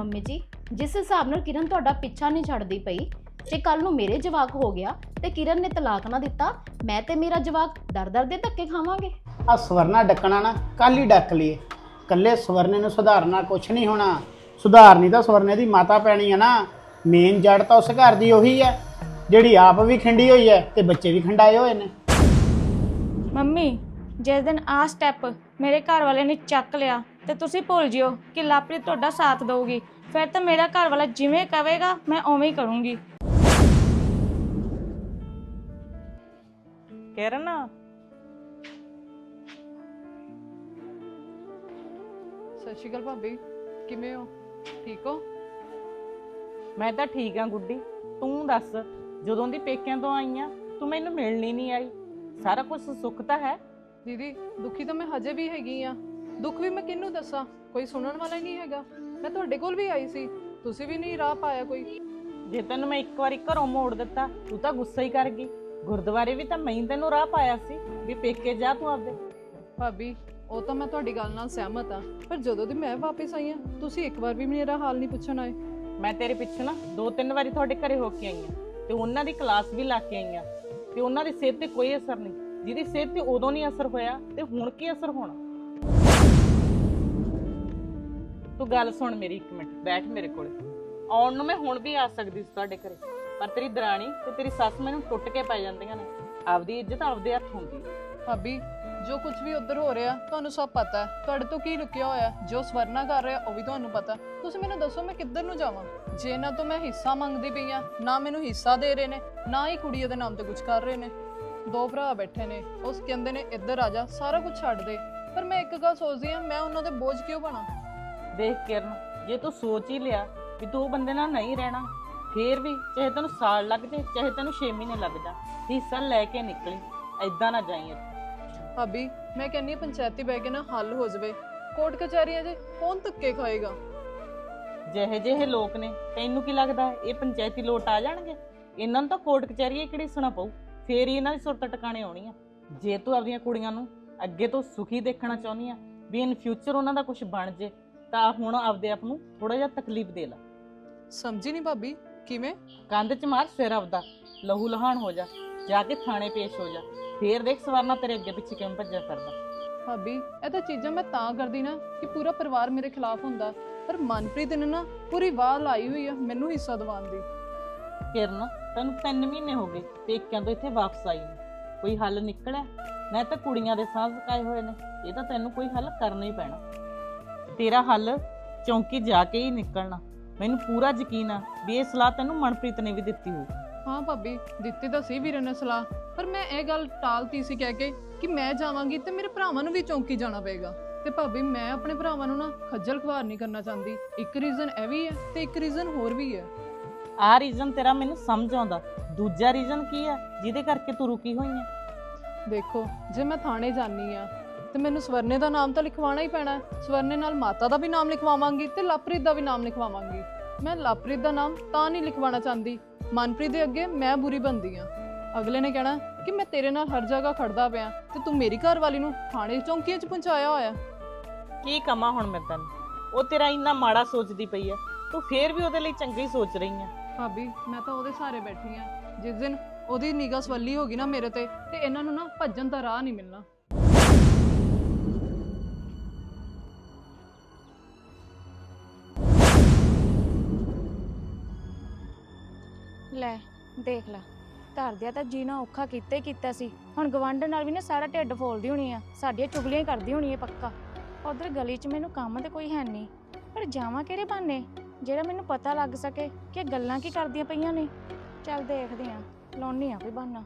Mummy ਜੀ ਜਿਸ ਹਿਸਾਬ ਨਾਲ ਕਿਰਨ ਤੁਹਾਡਾ ਪਿੱਛਾ ਨਹੀਂ ਛੱਡਦੀ ਪਈ ਜੇ ਕੱਲ ਨੂੰ ਮੇਰੇ ਜਵਾਕ ਹੋ ਗਿਆ ਤੇ ਕਿਰਨ ਨੇ ਤਲਾਕ ਨਾ ਦਿੱਤਾ ਮੈਂ ਤੇ ਮੇਰਾ ਜਵਾਕ ਦਰ-ਦਰ ਦੇ ਧੱਕੇ ਖਾਵਾਂਗੇ। ਆ ਸਵਰਨਾ ਡੱਕਣਾ ਨਾ ਕੱਲ ਹੀ ਡੱਕ ਲਈਏ। ਕੱਲੇ ਸਵਰਨੇ ਨੂੰ ਸੁਧਾਰਨਾ ਕੁਛ ਨਹੀਂ ਹੋਣਾ। ਸੁਧਾਰਨੀ ਤਾਂ ਸਵਰਨੇ ਦੀ ਮਾਤਾ ਪੈਣੀ ਹੈ ਨਾ। ਮੇਨ ਜੜ ਤਾਂ ਉਸ ਘਰ ਦੀ ਉਹੀ ਹੈ ਜਿਹੜੀ ਆਪ ਵੀ ਖੰਡੀ ਹੋਈ ਹੈ ਤੇ ਬੱਚੇ ਵੀ ਖੰਡਾਏ ਹੋਏ ਨੇ। ਮੰਮੀ ਜਿਸ ਦਿਨ ਆ ਸਟੈਪ ਮੇਰੇ ਘਰ ਵਾਲੇ ਨੇ ਚੱਕ ਲਿਆ ਤੇ ਤੁਸੀਂ ਭੁੱਲ ਜਿਓ ਕਿ ਲਾਪ੍ਰੀਤ ਤੁਹਾਡਾ ਸਾਥ ਦੇਊਗੀ। ਫਿਰ ਤਾਂ ਮੇਰਾ ਘਰ ਵਾਲਾ ਜਿਵੇਂ ਕਹੇਗਾ ਮੈਂ ਉਵੇਂ ਹੀ ਕਰੂੰਗੀ। ਕਿਰਨ? ਸਤਿ ਸ਼੍ਰੀ ਅਕਾਲ ਭਾਬੀ। ਕਿਵੇਂ ਹੋ? ਠੀਕ ਹੋ? ਮੈਂ ਤਾਂ ਠੀਕ ਆ ਗੁੱਡੀ। ਤੂੰ ਦੱਸ ਜਦੋਂ ਦੀ ਪੇਕਿਆਂ ਤੋਂ ਆਈ ਆ ਤੂੰ ਮੈਨੂੰ ਮਿਲਣੀ ਨਹੀਂ ਆਈ। ਸਾਰਾ ਕੁਝ ਸੁੱਖ ਤਾਂ ਹੈ? ਦੀਦੀ ਦੁਖੀ ਤਾਂ ਮੈਂ ਹਜੇ ਵੀ ਹੈਗੀ ਆ। ਦੁੱਖ ਵੀ ਮੈਂ ਕਿਹਨੂੰ ਦੱਸਾਂ? ਕੋਈ ਸੁਣਨ ਵਾਲਾ ਹੀ ਨਹੀਂ ਹੈਗਾ। ਮੈਂ ਤੁਹਾਡੇ ਕੋਲ ਵੀ ਆਈ ਸੀ। ਤੁਸੀਂ ਵੀ ਨਹੀਂ ਰਾਹ ਪਾਇਆ ਕੋਈ। ਜੇ ਤੈਨੂੰ ਮੈਂ ਇੱਕ ਵਾਰੀ ਘਰੋਂ ਮੋੜ ਦਿੱਤਾ ਤੂੰ ਤਾਂ ਗੁੱਸਾ ਹੀ ਕਰ ਗਈ। ਗੁਰਦੁਆਰੇ ਵੀ ਤਾਂ ਮੈਂ ਹੀ ਤੈਨੂੰ ਰਾਹ ਪਾਇਆ ਸੀ ਵੀ ਪੇਕੇ ਜਾ ਤੂੰ ਆਪਦੇ। ਭਾਬੀ ਉਹ ਤਾਂ ਮੈਂ ਤੁਹਾਡੀ ਗੱਲ ਨਾਲ ਸਹਿਮਤ ਆ ਪਰ ਜਦੋਂ ਦੀ ਮੈਂ ਵਾਪਸ ਆਈ ਆ ਤੁਸੀਂ ਇੱਕ ਵਾਰ ਵੀ ਮੇਰਾ ਹਾਲ ਨਹੀਂ ਪੁੱਛਣ ਆਏ। ਮੈਂ ਤੇਰੇ ਪਿੱਛੇ ਨਾ ਦੋ ਤਿੰਨ ਵਾਰੀ ਤੁਹਾਡੇ ਘਰੇ ਹੋ ਕੇ ਆਈ ਆ ਤੇ ਉਹਨਾਂ ਦੀ ਕਲਾਸ ਵੀ ਲਾ ਕੇ ਆਈ ਆ ਤੇ ਉਹਨਾਂ ਦੀ ਸਿਹਤ ਤੇ ਕੋਈ ਅਸਰ ਨਹੀਂ। ਜਿਹਦੀ ਸਿਹਤ ਤੇ ਉਦੋਂ ਨਹੀਂ ਅਸਰ ਹੋਇਆ ਤੇ ਹੁਣ ਕੀ ਅਸਰ ਹੋਣਾ? ਤੂੰ ਗੱਲ ਸੁਣ ਮੇਰੀ ਇੱਕ ਮਿੰਟ, ਬੈਠ ਮੇਰੇ ਕੋਲੇ। ਆਉਣ ਨੂੰ ਮੈਂ ਹੁਣ ਵੀ ਆ ਸਕਦੀ ਸੀ ਤੁਹਾਡੇ ਘਰੇ, ਪਰ ਤੇਰੀ ਦਰਾਣੀ ਤੇ ਤੇਰੀ ਸੱਸ ਮੈਨੂੰ ਟੁੱਟ ਕੇ ਪੈ ਜਾਂਦੀਆਂ ਨੇ। ਆਪਦੀ ਇੱਜ਼ਤ ਆਪਦੇ ਹੱਥ ਹੁੰਦੀ ਹੈ। ਭਾਬੀ, ਜੋ ਕੁਝ ਵੀ ਉੱਧਰ ਹੋ ਰਿਹਾ, ਤੁਹਾਨੂੰ ਸਭ ਪਤਾ ਹੈ। ਤੁਹਾਡੇ ਤੋਂ ਕੀ ਲੁਕਿਆ ਹੋਇਆ ਹੈ? ਜੋ ਸਵਰਨਾ ਕਰ ਰਿਹਾ, ਉਹ ਵੀ ਤੁਹਾਨੂੰ ਪਤਾ ਤੁਸੀਂ ਮੈਨੂੰ ਦੱਸੋ, ਮੈਂ ਕਿੱਧਰ ਨੂੰ ਜਾਵਾਂ? ਜੇ ਇਹਨਾਂ ਤੋਂ ਮੈਂ ਹਿੱਸਾ ਮੰਗਦੀ ਪਈ ਆ ਨਾ ਮੈਨੂੰ ਹਿੱਸਾ ਦੇ ਰਹੇ ਨੇ, ਨਾ ਹੀ ਕੁੜੀ ਉਹਦੇ ਨਾਮ ਤੇ ਕੁਝ ਕਰ ਰਹੇ ਨੇ। ਦੋ ਭਰਾ ਬੈਠੇ ਨੇ, ਉਸ ਕਹਿੰਦੇ ਨੇ, ਇੱਧਰ ਆ ਜਾ, ਸਾਰਾ ਕੁਝ ਛੱਡ ਦੇ। ਪਰ ਮੈਂ ਇੱਕ ਗੱਲ ਸੋਚਦੀ ਆ ਮੈਂ ਉਹਨਾਂ ਦੇ ਬੋਝ ਕਿਉਂ ਬਣਾ? ਦੇਖ ਕਿਰਨ ਜੇ ਤੂੰ ਸੋਚ ਹੀ ਲਿਆ ਵੀ ਤੂੰ ਉਹ ਬੰਦੇ ਨਾਲ ਨਹੀਂ ਰਹਿਣਾ ਫੇਰ ਵੀ ਚਾਹੇ ਤੈਨੂੰ ਸਾਲ ਲੱਗ ਜੇ ਚਾਹੇ ਤੈਨੂੰ 6 ਮਹੀਨੇ ਲੱਗ ਜਾ ਹਿੱਸਾ ਲੈ ਕੇ ਨਿਕਲੀ ਐਦਾਂ ਨਾ ਜਾਈਂ ਇੱਥੇ। ਭਾਬੀ ਮੈਂ ਕਹਿੰਨੀ ਪੰਚਾਇਤੀ ਬਹਿ ਕੇ ਨਾ ਹੱਲ ਹੋ ਜਾਵੇ। ਕੋਰਟ ਕਚਹਿਰੀਆਂ 'ਚ ਕੌਣ ਧੱਕੇ ਖਾਏਗਾ? ਜਿਹੇ ਜਿਹੇ ਲੋਕ ਨੇ ਤੈਨੂੰ ਕੀ ਲੱਗਦਾ ਇਹ ਪੰਚਾਇਤੀ ਲੋਟ ਆ ਜਾਣਗੇ? ਇਹਨਾਂ ਨੂੰ ਤਾਂ ਕੋਰਟ ਕਚਹਿਰੀ ਕਿਹੜੀ ਸੁਣਾ ਪਊ ਫੇਰ ਹੀ ਇਹਨਾਂ ਦੀ ਸੁਰਤ ਟਿਕਾਣੇ ਆਉਣੀ ਆ। ਜੇ ਤੂੰ ਆਪਣੀਆਂ ਕੁੜੀਆਂ ਨੂੰ ਅੱਗੇ ਤੋਂ ਸੁਖੀ ਦੇਖਣਾ ਚਾਹੁੰਦੀ ਆ ਵੀ ਇਨ ਫਿਊਚਰ ਉਹਨਾਂ ਦਾ ਕੁਝ ਬਣ ਜੇ ਤਾਂ ਹੁਣ ਆਪਦੇ ਆਪ ਨੂੰ ਥੋੜਾ ਜਿਹਾ ਤਕਲੀਫ ਦੇ ਲੈ। ਸਮਝੀ ਨਹੀਂ ਭਾਬੀ ਕਿਵੇਂ? ਕੰਧ 'ਚ ਮਾਰ ਸਿਰ ਆਪਦਾ ਲਹੂ ਲਹਾਨ ਹੋ ਜਾ ਜਾ ਕੇ ਥਾਣੇ ਪੇਸ਼ ਹੋ ਜਾ ਫੇਰ ਦੇਖ ਸਵਰਨਾ ਤੇਰੇ ਅੱਗੇ ਪਿੱਛੇ ਕਿਵੇਂ ਭੱਜਿਆ ਫਿਰਦਾ। ਭਾਬੀ ਇਹ ਤਾਂ ਚੀਜ਼ਾਂ ਮੈਂ ਤਾਂ ਕਰਦੀ ਨਾ ਕਿ ਪੂਰਾ ਪਰਿਵਾਰ ਮੇਰੇ ਖਿਲਾਫ ਹੁੰਦਾ ਪਰ ਮਨਪ੍ਰੀਤ ਨੇ ਨਾ ਪੂਰੀ ਵਾਹ ਲਾਈ ਹੋਈ ਆ ਮੈਨੂੰ ਹਿੱਸਾ ਦਿਵਾਉਣ ਦੀ। ਕਿਰਨ ਤੈਨੂੰ 3 ਮਹੀਨੇ ਹੋ ਗਏ ਪੇਕਿਆਂ ਤੋਂ ਇੱਥੇ ਵਾਪਸ ਆਈ ਨੂੰ। ਕੋਈ ਹੱਲ ਨਿਕਲਿਆ? ਮੈਂ ਤਾਂ ਕੁੜੀਆਂ ਦੇ ਸਾਹ ਸਕਾਏ ਹੋਏ ਨੇ ਇਹ ਤਾਂ ਤੈਨੂੰ ਕੋਈ ਹੱਲ ਕਰਨਾ ਹੀ ਪੈਣਾ। ਤੇਰਾ ਹੱਲ ਚੌਂਕੀ ਜਾ ਕੇ ਹੀ ਨਿਕਲਣਾ। ਮੈਨੂੰ ਪੂਰਾ ਯਕੀਨ ਆ ਵੀ ਇਹ ਸਲਾਹ ਤੈਨੂੰ ਮਨਪ੍ਰੀਤ ਨੇ ਵੀ ਦਿੱਤੀ ਹੋਊ। ਹਾਂ ਭਾਬੀ ਦਿੱਤੀ ਤਾਂ ਸੀ ਵੀਰੇ ਨੇ ਸਲਾਹ ਪਰ ਮੈਂ ਇਹ ਗੱਲ ਟਾਲਤੀ ਸੀ ਕਹਿ ਕੇ ਕਿ ਮੈਂ ਜਾਵਾਂਗੀ ਤੇ ਮੇਰੇ ਭਰਾਵਾਂ ਨੂੰ ਵੀ ਚੌਂਕੀ ਜਾਣਾ ਪਏਗਾ। ਤੇ ਭਾਬੀ ਮੈਂ ਆਪਣੇ ਭਰਾਵਾਂ ਨੂੰ ਨਾ ਖੱਜਲ ਖਵਾਰ ਨਹੀਂ ਕਰਨਾ ਚਾਹੁੰਦੀ। ਇੱਕ ਰੀਜ਼ਨ ਇਹ ਵੀ ਹੈ ਤੇ ਇੱਕ ਰੀਜ਼ਨ ਹੋਰ ਵੀ ਹੈ। ਆਹ ਰੀਜ਼ਨ ਤੇਰਾ ਮੈਨੂੰ ਸਮਝ ਆਉਂਦਾ। ਦੂਜਾ ਰੀਜ਼ਨ ਕੀ ਆ? ਜਿਹਦੇ ਕਰਕੇ ਤੂੰ ਰੁਕੀ ਹੋਈ ਹੈ ਦੇਖੋ ਜੇ ਮੈਂ ਥਾਣੇ ਜਾਨੀ ਆ ਤੇ ਮੈਨੂੰ ਸਵਰਨੇ ਦਾ ਨਾਮ ਤਾਂ ਲਿਖਵਾਉਣਾ ਹੀ ਪੈਣਾ ਹੈ। ਸਵਰਨੇ ਨਾਲ ਮਾਤਾ ਦਾ ਵੀ ਨਾਮ ਲਿਖਵਾਵਾਂਗੀ ਤੇ ਲਵਪ੍ਰੀਤ ਦਾ ਵੀ ਨਾਮ ਲਿਖਵਾਵਾਂਗੀ। ਮੈਂ ਲਵਪ੍ਰੀਤ ਦਾ ਨਾਮ ਤਾਂ ਨਹੀਂ ਲਿਖਵਾਉਣਾ ਚਾਹੁੰਦੀ। ਮਨਪ੍ਰੀਤ ਦੇ ਅੱਗੇ ਮੈਂ ਬੁਰੀ ਬੰਦੀ ਆ ਅਗਲੇ ਨੇ ਕਹਿਣਾ ਕਿ ਮੈਂ ਤੇਰੇ ਨਾਲ ਹਰ ਜਗ੍ਹਾ ਖੜਦਾ ਪਿਆ ਤੇ ਤੂੰ ਮੇਰੀ ਘਰ ਵਾਲੀ ਨੂੰ ਥਾਣੇ ਚੌਂਕੀਆਂ 'ਚ ਪਹੁੰਚਾਇਆ ਹੋਇਆ ਕੀ ਕਮਾ ਹੁਣ ਮੈਂ ਤੈਨੂੰ? ਉਹ ਤੇਰਾ ਇੰਨਾ ਮਾੜਾ ਸੋਚਦੀ ਪਈ ਆ ਤੂੰ ਫੇਰ ਵੀ ਉਹਦੇ ਲਈ ਚੰਗਾ ਸੋਚ ਰਹੀ ਆ ਭਾਬੀ ਮੈਂ ਤਾਂ ਉਹਦੇ ਸਾਰੇ ਬੈਠੀ ਆ ਜਿਸ ਦਿਨ ਉਹਦੀ ਨਿਗਾਹ ਸਵੱਲੀ ਹੋ ਗਈ ਨਾ ਮੇਰੇ ਤੇ ਤੇ ਇਹਨਾਂ ਨੂੰ ਨਾ ਭੱਜਣ ਦਾ ਰਾਹ ਨਹੀਂ ਮਿਲਣਾ। ਲੈ, ਦੇਖ ਲੈ। ਘਰ ਦਿਆ ਤਾਂ ਜੀਣਾ ਔਖਾ ਕੀਤਾ ਹੀ ਕੀਤਾ ਸੀ। ਹੁਣ ਗਵੰਡ ਨਾਲ ਵੀ ਨਾ ਸਾਰਾ ਢਿੱਡ ਫੋਲਦੀ ਹੋਣੀ ਆ। ਸਾਡੀਆਂ ਚੁਗਲੀਆਂ ਹੀ ਕਰਦੀ ਹੋਣੀ ਹੈ ਪੱਕਾ। ਉਧਰ ਗਲੀ 'ਚ ਮੈਨੂੰ ਕੰਮ ਤੇ ਕੋਈ ਹੈ ਨਹੀਂ। ਪਰ ਜਾਵਾਂ ਕਿਹੜੇ ਬਾਨੇ ਜਿਹੜਾ ਮੈਨੂੰ ਪਤਾ ਲੱਗ ਸਕੇ ਕਿ ਗੱਲਾਂ ਕੀ ਕਰਦੀਆਂ ਪਈਆਂ ਨੇ। ਚੱਲ ਦੇਖਦੇ ਆ। ਲਾਉਣੀ ਆ ਕੋਈ ਬਹਾਨਾ।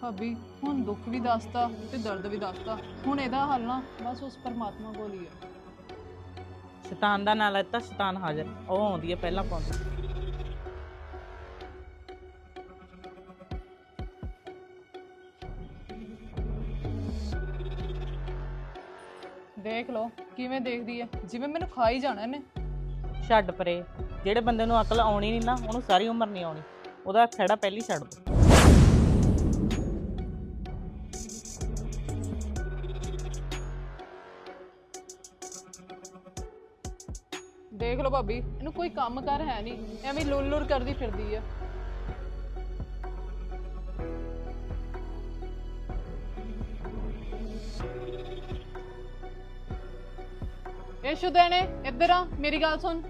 ਭਾਬੀ ਹੁਣ ਦੁੱਖ ਵੀ ਦੱਸਤਾ ਤੇ ਦਰਦ ਵੀ ਦੱਸਤਾ। ਹੁਣ ਇਹਦਾ ਹੱਲ ਨਾ ਬਸ ਉਸ ਪਰਮਾਤਮਾ ਕੋਲ ਹੀ ਹੈ ਸ਼ੈਤਾਨ ਦਾ ਨਾਂ ਲੈਤਾ ਸ਼ੈਤਾਨ ਹਾਜ਼ਰ। ਉਹ ਆਉਂਦੀ ਹੈ ਪਹਿਲਾਂ ਪਾਉਂਦੀ। ਦੇਖ ਲਓ ਕਿਵੇਂ ਦੇਖਦੀ ਹੈ ਜਿਵੇਂ ਮੈਨੂੰ ਖਾ ਹੀ ਜਾਣਾ ਇਹਨੇ। ਛੱਡ ਪਰੇ। ਜਿਹੜੇ ਬੰਦੇ ਨੂੰ ਅਕਲ ਆਉਣੀ ਨਹੀਂ ਨਾ ਉਹਨੂੰ ਸਾਰੀ ਉਮਰ ਨਹੀਂ ਆਉਣੀ। ਉਹਦਾ ਖੜਾ ਪਹਿਲੀ ਛੱਡ ਦੋ। ਦੇਖ ਲਓ ਭਾਬੀ, ਇਹਨੂੰ ਕੋਈ ਕੰਮ ਕਰ ਹੈ ਨਹੀਂ, ਐਵੇਂ ਲੁਰ ਲੁਰ ਕਰਦੀ ਫਿਰਦੀ ਹੈ ਇਹ ਸ਼ੁਦੈਣੇ ਇੱਧਰ ਆ, ਮੇਰੀ ਗੱਲ ਸੁਣ।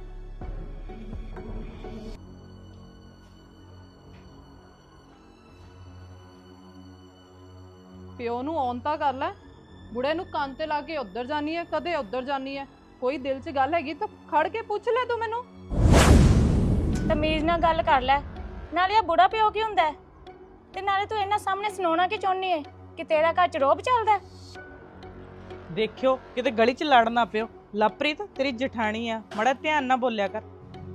ਪਿਓ ਨੂੰ ਔਨ ਤਾਂ ਕਰ ਲੈ, ਬੁੜੇ ਨੂੰ ਕੰਨ ਤੇ ਲਾ ਕੇ ਉੱਧਰ ਜਾਨੀ ਹੈ ਕਦੇ ਉੱਧਰ ਜਾਨੀ ਹੈ ਕੋਈ ਦਿਲ 'ਚ ਗੱਲ ਹੈਗੀ ਤਾਂ ਖੜ ਕੇ ਪੁੱਛ ਲੈ ਤੂੰ ਮੈਨੂੰ। ਤਮੀਜ਼ ਨਾਲ ਗੱਲ ਕਰ ਲੈ। ਨਾਲੇ ਆ ਬੁੜਾ ਪਿਓ ਕੀ ਹੁੰਦਾ ਹੈ? ਤੇ ਨਾਲੇ ਤੂੰ ਇਹਨਾਂ ਸਾਹਮਣੇ ਸੁਣਾਉਣਾ ਕੀ ਚਾਹੁੰਨੀ ਏ? ਕਿ ਤੇਰਾ ਘਰ ਚ ਰੋਬ ਚੱਲਦਾ ਹੈ? ਦੇਖਿਓ ਕਿਤੇ ਗਲੀ 'ਚ ਲੜ ਨਾ ਪਿਓ। ਲਵਪ੍ਰੀਤ ਤੇਰੀ ਜਠਾਣੀ ਆ। ਮੜਾ ਧਿਆਨ ਨਾਲ ਬੋਲਿਆ ਕਰ।